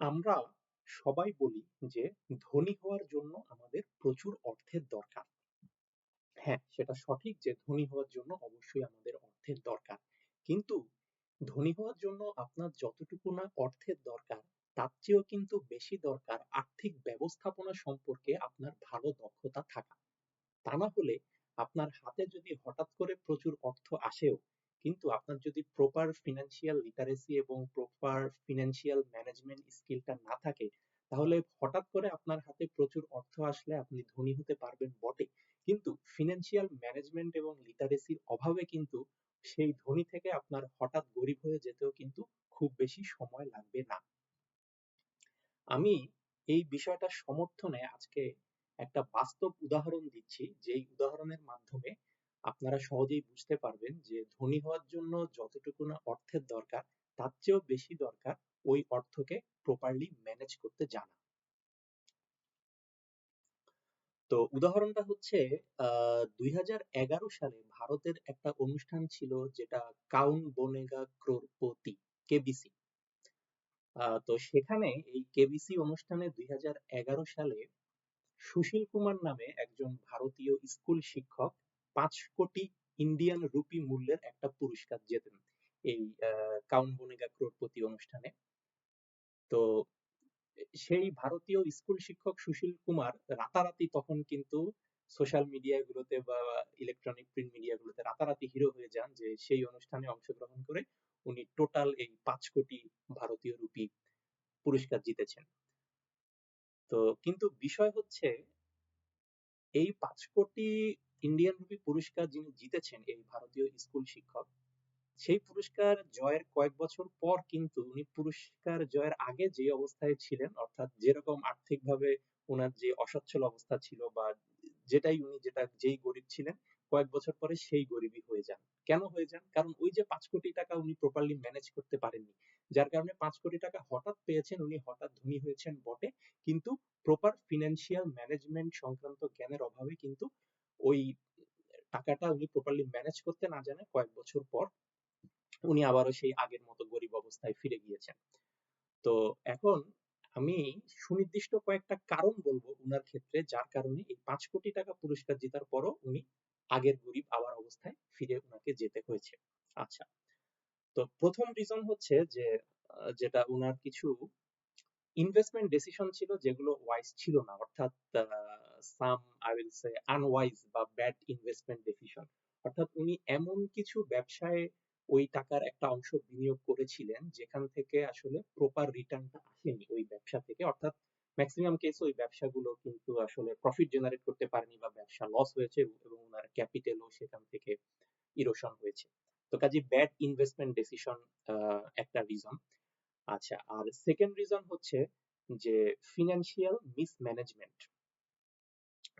আমরা সবাই বলি যে ধনী হওয়ার জন্য আমাদের প্রচুর অর্থের দরকার। হ্যাঁ সেটা সঠিক যে ধনী হওয়ার জন্য অবশ্যই আমাদের অর্থের দরকার। কিন্তু ধনী হওয়ার জন্য আপনার যতটুকু না অর্থের দরকার, তার চেয়েও কিন্তু বেশি দরকার আর্থিক ব্যবস্থাপনা সম্পর্কে আপনার ভালো দক্ষতা থাকা। তা না হলে আপনার হাতে যদি হঠাৎ করে প্রচুর অর্থ আসেও কিন্তু আপনার যদি প্রপার ফিনান্সিয়াল লিটারেসি এবং প্রপার ফিনান্সিয়াল ম্যানেজমেন্ট স্কিলটা না থাকে, তাহলে হঠাৎ করে আপনার হাতে প্রচুর অর্থ আসলে আপনি ধনী হতে পারবেন বটে। কিন্তু ফিনান্সিয়াল ম্যানেজমেন্ট এবং লিটারেসির অভাবে কিন্তু সেই ধনী থেকে আপনার হঠাৎ গরিব হয়ে যেতেও কিন্তু খুব বেশি সময় লাগবে না। আমি এই বিষয়টা সমর্থনে আজকে একটা বাস্তব উদাহরণ দিচ্ছি, যেই উদাহরণের মাধ্যমে আপনারা সহজেই বুঝতে পারবেন যে ধনী হওয়ার জন্য যতটুকু না অর্থের দরকার, তার চেয়েও বেশি দরকার ওই অর্থকে প্রপারলি ম্যানেজ করতে জানা। তো উদাহরণটা হচ্ছে দুই সালে ভারতের একটা অনুষ্ঠান ছিল যেটা কাউন বনেগা ক্রোরপতি, কেবিসি। তো সেখানে এই কেবিসি অনুষ্ঠানে দুই হাজার এগারো সালে সুশীল কুমার নামে একজন ভারতীয় স্কুল শিক্ষক পাঁচ কোটি ইন্ডিয়ান রুপি মূল্যের একটা পুরস্কার জেতেন এই কাউন বনেগা ক্রোরপতি অনুষ্ঠানে। তো সেই ভারতীয় স্কুল শিক্ষক সুশীল কুমার রাতারাতি তখন কিন্তু সোশ্যাল মিডিয়া গুলোতে বা ইলেকট্রনিক প্রিন্ট মিডিয়া গুলোতে রাতারাতি হিরো হয়ে যান যে সেই অনুষ্ঠানে অংশগ্রহণ করে উনি টোটাল এই পাঁচ কোটি ভারতীয় রুপি পুরস্কার জিতেছেন। তো কিন্তু বিষয় হচ্ছে এই পাঁচ কোটি ইন্ডিয়ান রুপি পুরস্কার যিনি জিতেছেন, এই ভারতীয় স্কুল শিক্ষক, সেই পুরস্কার জয়ের কয়েক বছর পর কিন্তু উনি পুরস্কার জয়ের আগে যে অবস্থায় ছিলেন, অর্থাৎ যেরকম আর্থিকভাবে ওনার যে অসচ্ছল অবস্থা ছিল বা যেটাই উনি যেটা যেই গরিব ছিলেন, কয়েক বছর পরে সেই গরিবই হয়ে যান। কেন হয়ে যান? কারণ ওই যে পাঁচ কোটি টাকা উনি প্রপারলি ম্যানেজ করতে পারেননি, যার কারণে পাঁচ কোটি টাকা হঠাৎ পেয়েছেন উনি, হঠাৎ ধনী হয়েছেন বটে, কিন্তু প্রপার ফিনান্সিয়াল ম্যানেজমেন্ট সংক্রান্ত জ্ঞানের অভাবে কিন্তু ওই টাকাটা উনি প্রপারলি ম্যানেজ করতে না জানে কয়েক বছর পর উনি আবারও সেই আগের মতো গরিব অবস্থায় ফিরে গিয়েছেন। তো এখন আমি সুনির্দিষ্ট কয়েকটা কারণ বলব উনার ক্ষেত্রে যার কারণে এই পাঁচ কোটি টাকা পুরস্কার জেতার পরও উনি আগের গরিব আবার অবস্থায় ফিরে উনাকে যেতে হয়েছে। আচ্ছা তো প্রথম রিজন হচ্ছে যে যেটা উনার কিছু ইনভেস্টমেন্ট ডিসিশন ছিল যেগুলো ওয়াইজ ছিল না, অর্থাৎ some I will say unwise বা ব্যাড ইনভেস্টমেন্ট ডিসিশন অর্থাৎ উনি এমন কিছু ব্যবসায় ওই টাকার একটা অংশ বিনিয়োগ করেছিলেন, যেখান থেকে আসলে প্রপার রিটার্নটা আসেনি ওই ব্যবসা থেকে। অর্থাৎ ম্যাক্সিমাম কেস ওই ব্যবসাগুলো কিন্তু আসলে প্রফিট জেনারেট করতে পারেনি বা ব্যবসা লস হয়েছে এবং ওনার ক্যাপিটালও সেখান থেকে ইরোশন হয়েছে। তো কাজে ব্যাড ইনভেস্টমেন্ট ডিসিশন একটা রিজন আচ্ছা আর সেকেন্ড রিজন হচ্ছে যে ফিনান্সিয়াল মিসম্যানেজমেন্ট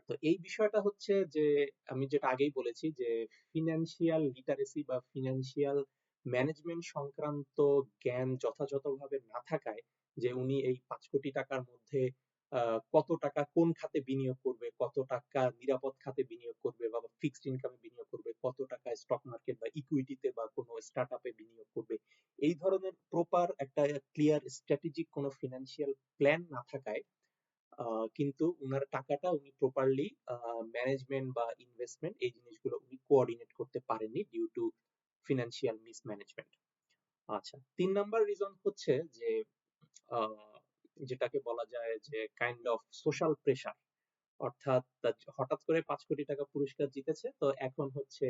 তো এই বিষয়টা হচ্ছে যে, আমি যেটা আগেই বলেছি যে ফিনান্সিয়াল লিটারেসি বা ফিনান্সিয়াল ম্যানেজমেন্ট সংক্রান্ত জ্ঞান যথাযথভাবে না থাকায় যে, উনি এই পাঁচ কোটি টাকার মধ্যে কত টাকা কোন খাতে বিনিয়োগ করবে, কত টাকা নিরাপদ খাতে বিনিয়োগ করবে বা ফিক্সড ইনকামে বিনিয়োগ করবে, কত টাকা স্টক মার্কেট বা ইকুইটিতে বা কোনো স্টার্টআপে বিনিয়োগ করবে, এই ধরনের প্রপার একটা ক্লিয়ার স্ট্র্যাটেজিক কোনো ফিনান্সিয়াল প্ল্যান না থাকায় কিন্তু উনার টাকাটা উনি প্রপারলি ম্যানেজমেন্ট বা ইনভেস্টমেন্ট এই জিনিসগুলো উনি কোঅর্ডিনেট করতে পারেননি ডিউ টু ফিনান্সিয়াল মিসম্যানেজমেন্ট আচ্ছা তিন নাম্বার রিজন হচ্ছে যে যেটাকে বলা যায় যে কাইন্ড অফ সোশ্যাল প্রেশার অর্থাৎ হঠাৎ করে পাঁচ কোটি টাকা পুরস্কার জিতেছে, তো এখন হচ্ছে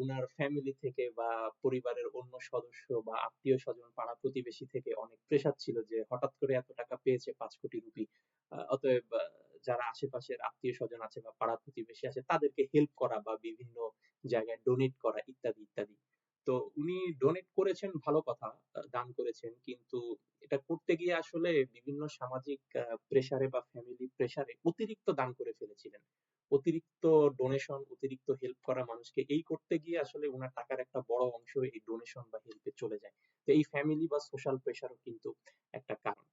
উনার ফ্যামিলি থেকে বা পরিবারের অন্য সদস্য বা আত্মীয় স্বজন পাড়া প্রতিবেশী থেকে অনেক প্রেশার ছিল যে, হঠাৎ করে এত টাকা পেয়েছে পাঁচ কোটি রুপি। অতএব যারা আশেপাশের আত্মীয় স্বজন আছে বা পাড়া প্রতিবেশী আছে, তাদেরকে হেল্প করা বা বিভিন্ন জায়গায় ডোনেট করা ইত্যাদি ইত্যাদি। তো উনি ডোনেট করেছেন, ভালো কথা দান করেছেন, কিন্তু এটা করতে গিয়ে আসলে বিভিন্ন সামাজিক প্রেসারে বা ফ্যামিলি প্রেসারে অতিরিক্ত দান করে ফেলেছিলেন। অতিরিক্ত ডোনেশন অতিরিক্ত হেল্প করা মানুষকে এই করতে গিয়ে আসলে ওনার টাকার একটা বড় অংশ এই ডোনেশন বা হেল্পে চলে যায়। তো এই ফ্যামিলি বা সোশ্যাল প্রেসারও কিন্তু একটা কারণ।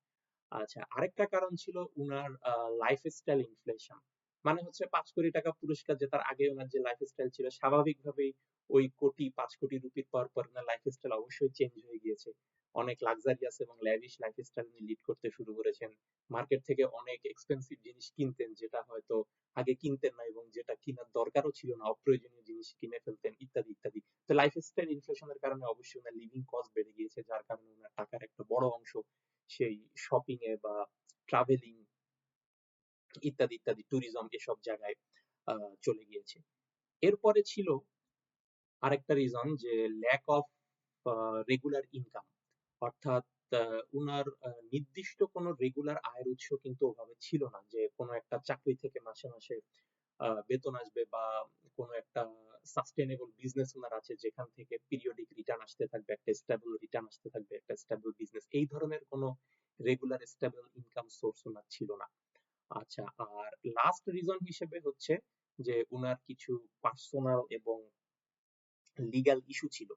আচ্ছা আরেকটা কারণ ছিল উনার লাইফ স্টাইল ইনফ্লেশন মানে হচ্ছে পাঁচ কোটি টাকা পুরস্কার জেতার আগে ওনার যে লাইফ স্টাইল ছিল, স্বাভাবিকভাবেই ওই কোটি, পাঁচ কোটি রুপির পর পর ওনার লাইফ স্টাইল অবশ্যই চেঞ্জ হয়ে গিয়েছে। অনেক লাক্সারিয়াস এবং ল্যাভিশ লাইফস্টাইল উনি লিড করতে শুরু করেছেন। মার্কেট থেকে অনেক এক্সপেন্সিভ জিনিস কিনতেন, যেটা হয়তো আগে কিনতেন না এবং যেটা কেনার দরকারও ছিল না, অপ্রয়োজনীয় জিনিস কিনে ফেলতেন, ইত্যাদি ইত্যাদি। তো লাইফস্টাইল ইনফ্লেশনের কারণে অবশ্যই ওনার লিভিং কস্ট বেড়ে গিয়েছে, যার কারণে ওনার টাকার একটা বড় অংশ সেই শপিং এ বা ট্রাভেলিং ইত্যাদি ইত্যাদি ট্যুরিজম এসব জায়গায় চলে গিয়েছে। এরপরে ছিল আরেকটা রিজন যে ল্যাক অফ রেগুলার ইনকাম অর্থাৎ উনার নির্দিষ্ট কোনো রেগুলার আয়ের উৎস কিন্তু ওভাবে ছিল না যে কোনো একটা চাকরি থেকে মাসে মাসে বেতন আসবে বা কোনো একটা সাস্টেনেবল বিজনেস ওনার আছে যেখান থেকে পিরিয়ডিক রিটার্ন আসতে থাকবে, একটা স্টেবল রিটার্ন আসতে থাকবে, একটা স্টেবল বিজনেস এই ধরনের কোনো রেগুলার স্টেবল ইনকাম সোর্স ওনার ছিল না। আচ্ছা আর লাস্ট রিজন হিসেবে হচ্ছে যে উনার কিছু পার্সোনাল এবং লিগ্যাল ইস্যু ছিল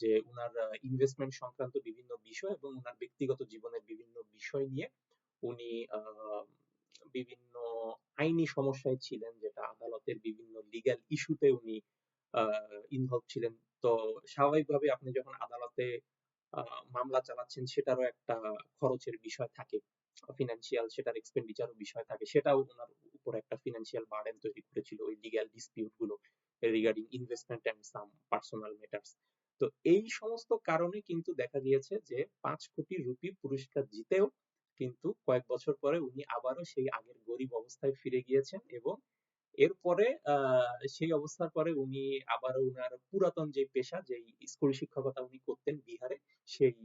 যে উনার ইনভেস্টমেন্ট সংক্রান্ত বিভিন্ন বিষয় এবং উনার ব্যক্তিগত জীবনের বিভিন্ন বিষয় নিয়ে উনি বিভিন্ন আইনি সমস্যায় ছিলেন, যেটা আদালতের বিভিন্ন লিগ্যাল ইস্যুতে উনি ইনভলভ ছিলেন। তো স্বাভাবিকভাবে আপনি যখন আদালতে মামলা চালাচ্ছেন, সেটারও একটা খরচের বিষয় থাকে। ফিনান্সিয়াল সেটার এক্সপেন্ডিচারও বিষয় থাকে। সেটাও ওনার উপর একটা ফিনান্সিয়াল বার্ডেন তৈরি করেছিল ওই legal ডিসপিউটগুলো regarding investment and some personal matters তো এই সমস্ত কারণে কিন্তু দেখা গিয়েছে যে, পাঁচ কোটি রুপি পুরস্কার জিতেও কিন্তু কয়েক বছর পরে উনি আবারও সেই আগের গরিব অবস্থায় ফিরে গিয়েছেন এবং এরপরে সেই অবস্থার পরে উনি আবারও উনার পুরাতন যে পেশা যে স্কুল শিক্ষকতা উনি করতেন বিহারে, সেই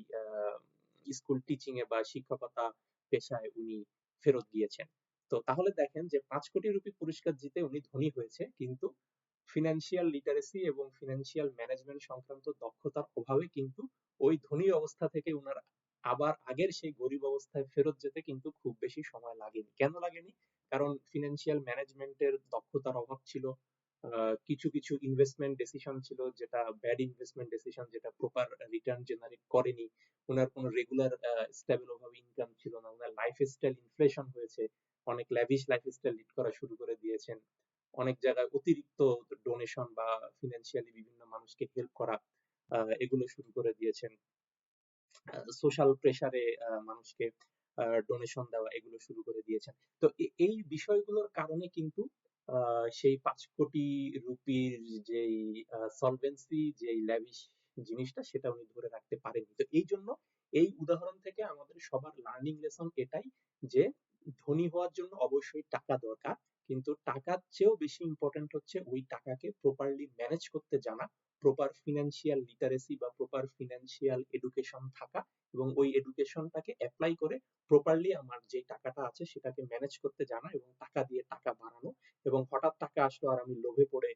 স্কুল টিচিং এ বা শিক্ষকতা পেশায় উনি ফেরত গিয়েছেন। তো তাহলে দেখেন যে পাঁচ কোটি রুপি পুরস্কার জিতে উনি ধনী হয়েছে, কিন্তু ফিনান্সিয়াল লিটারেসি এবং ফিনান্সিয়াল ম্যানেজমেন্ট সংক্রান্ত দক্ষতার অভাবে কিন্তু ওই ধনী অবস্থা থেকে উনার আবার আগের সেই গরিব অবস্থায় ফেরত যেতে কিন্তু খুব বেশি সময় লাগেনি। কেন লাগেনি? কারণ ফিনান্সিয়াল ম্যানেজমেন্টের দক্ষতার অভাব ছিল। কিছু কিছু ইনভেস্টমেন্ট ডিসিশন ছিল যেটা ব্যাড ইনভেস্টমেন্ট ডিসিশন যেটা প্রপার রিটার্ন জেনারেট করেনি। ওনার কোনো রেগুলার স্টেবল ওভাবে ইনকাম ছিল না। ওনার লাইফ স্টাইল ইনফ্লেশন হয়েছে। অনেক ল্যাভিশ লাইফ স্টাইল লিড করা শুরু করে দিয়েছেন। অনেক জায়গায় অতিরিক্ত ডোনেশন বা ফিনান্সিয়ালি বিভিন্ন মানুষকে হেল্প করা এগুলো শুরু করে দিয়েছেন। সোশ্যাল প্রেসারে মানুষকে ডোনেশন দেওয়া এগুলো শুরু করে দিয়েছেন। তো এই বিষয়গুলোর কারণে কিন্তু সেই পাঁচ কোটি রুপির যেই সলভেন্সি যেই ল্যাভিশ জিনিসটা সেটা উনি ধরে রাখতে পারেননি। তো এই জন্য এই উদাহরণ থেকে আমাদের সবার লার্নিং লেসন এটাই যে ধনী হওয়ার জন্য অবশ্যই টাকা দরকার। কিন্তু টাকার চেয়েও বেশি ইম্পর্টেন্ট হচ্ছে ওই টাকাকে প্রপারলি ম্যানেজ করতে জানা প্রপার ফিনান্সিয়াল লিটারেসি বা প্রপার ফিনান্সিয়াল এডুকেশন থাকা এবং ওই এডুকেশনটাকে অ্যাপ্লাই করে প্রপারলি আমার যে টাকাটা আছে সেটাকে ম্যানেজ করতে জানা এবং টাকা দিয়ে টাকা বাড়ানো এবং হঠাৎ টাকা আসলো আর আমি লোভে পড়ে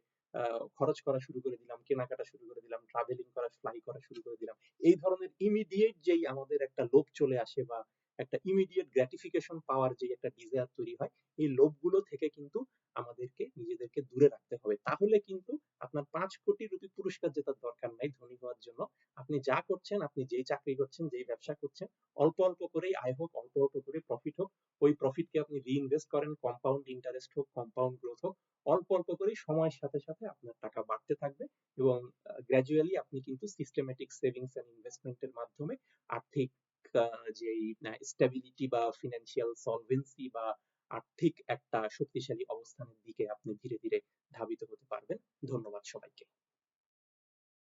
খরচ করা শুরু করে দিলাম, কেনাকাটা শুরু করে দিলাম ট্রাভেলিং করা ফ্লাই করা শুরু করে দিলাম। এই ধরনের ইমিডিয়েট যেই আমাদের একটা লোভ চলে আসে বা একটা ইমিডিয়েট গ্র্যাটিফিকেশন পাওয়ার যে একটা ডিজায়ার তৈরি হয়, এই লোভগুলো থেকে কিন্তু আমাদেরকে নিজেদেরকে দূরে রাখতে হবে। তাহলে কিন্তু আপনার পাঁচ কোটি রুপি পুরস্কার জেতার দরকার নাই ধনী হওয়ার জন্য। আপনি যা করছেন, আপনি যেই চাকরি করছেন, যেই ব্যবসা করছেন, অল্প অল্প করেই আয় হোক, অল্প অল্প করে প্রফিট হোক, ওই প্রফিটকে আপনি রিইনভেস্ট করেন কম্পাউন্ড ইন্টারেস্ট হোক কম্পাউন্ড গ্রোথ হোক, অল্প অল্প করে সময়ের সাথে সাথে আপনার টাকা বাড়তে থাকবে এবং গ্র্যাজুয়ালি আপনি কিন্তু সিস্টেমেটিক সেভিংস এন্ড ইনভেস্টমেন্টের মাধ্যমে আর্থিক যেই স্টেবিলিটি বা ফিনান্সিয়াল সলভেন্সি বা আর্থিক একটা শক্তিশালী অবস্থানের দিকে আপনি ধীরে ধীরে ধাবিত হতে পারবেন। ধন্যবাদ সবাইকে।